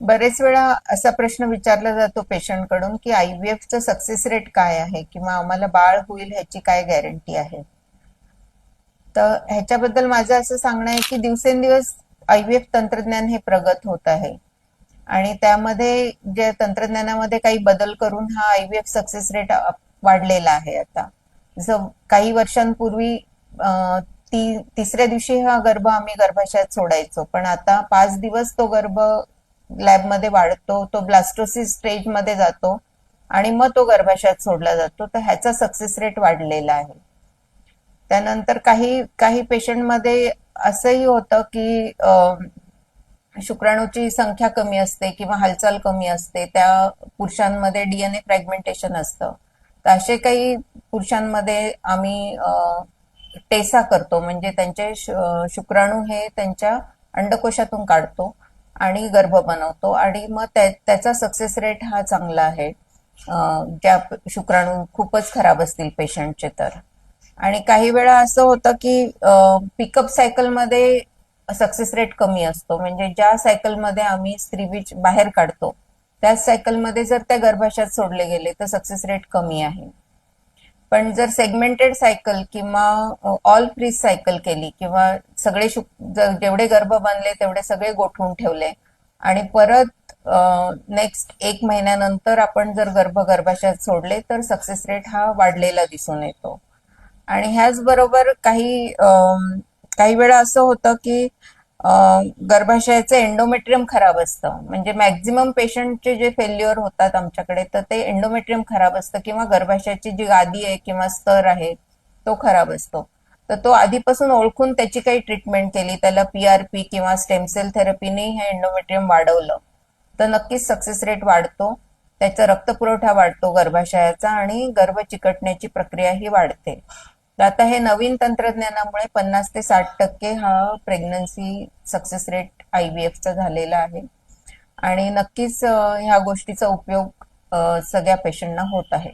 बरेच वेळा असा प्रश्न विचारला जातो पेशंटकडून की व्ही एफचं सक्सेस रेट काय आहे किंवा आम्हाला बाळ होईल ह्याची काय गॅरंटी आहे? तर ह्याच्याबद्दल माझं असं सांगणं आहे की दिवसेंदिवस आयव्हीएफ तंत्रज्ञान हे प्रगत होत आहे. आणि त्यामध्ये जे तंत्रज्ञानामध्ये काही बदल करून हा आयव्हीएफ सक्सेस रेट वाढलेला आहे आता. जसं काही वर्षांपूर्वी ती तिसऱ्या दिवशी हा गर्भ आम्ही गर्भाशयात सोडायचो. पण आता पाच दिवस तो गर्भ लॅबमध्ये वाढतो तो ब्लास्टोसिस स्टेजमध्ये जातो आणि मग तो गर्भाशयात सोडला जातो. तर ह्याचा सक्सेस रेट वाढलेला आहे. त्यानंतर काही काही पेशंटमध्ये असंही होतं की शुक्राणूची संख्या कमी असते किंवा हालचाल कमी असते. त्या पुरुषांमध्ये डीएनए फ्रॅगमेंटेशन असतं. तर असे काही पुरुषांमध्ये आम्ही टेसा करतो म्हणजे त्यांचे शुक्राणू हे त्यांच्या अंडकोशातून काढतो आणि गर्भ बनवतो. आणि मग त्याचा सक्सेस रेट हा चांगला आहे. ज्या शुक्राणू खूपच खराब असतील पेशंटचे तर. आणि काही वेळा असं होतं की पिकअप सायकलमध्ये सक्सेस रेट कमी असतो. म्हणजे ज्या सायकलमध्ये आम्ही स्त्रीबीज बाहेर काढतो त्याच सायकलमध्ये जर त्या गर्भाशयात सोडले गेले तर सक्सेस रेट कमी आहे. पण जर सेगमेंटेड सायकल किंवा ऑल फ्रीज सायकल केली किंवा सगळे जेवढे गर्भ बनले तेवढे सगळे गोठवून ठेवले आणि परत नेक्स्ट एक महिन्यानंतर आपण जर गर्भ गर्भाशयात सोडले तर सक्सेस रेट हा वाढलेला दिसून येतो. आणि ह्याच बरोबर काही काही वेळा असं होतं की गर्भाशयाचं एंडोमेट्रियम खराब असतं. म्हणजे मॅक्झिमम पेशंटचे जे फेल्युअर होतात आमच्याकडे तर ते एंडोमेट्रियम खराब असतं किंवा गर्भाशयाची जी गादी आहे किंवा स्तर आहे तो खराब असतो. तर तो आधीपासून ओळखून त्याची काही ट्रीटमेंट केली त्याला पीआरपी किंवा स्टेमसेल थेरपीने हे एंडोमेट्रियम वाढवलं. तर नक्कीच सक्सेस रेट वाढतो. त्याचा रक्तपुरवठा वाढतो गर्भाशयाचा आणि गर्भ चिकटण्याची प्रक्रिया ही वाढते. आता हे नवीन तंत्रज्ञानामुळे पन्नास ते साठ टक्के हा प्रेग्नन्सी सक्सेस रेट IVF चा झालेला आहे. आणि नक्कीच ह्या गोष्टीचा उपयोग सगळ्या पेशंटना होत आहे.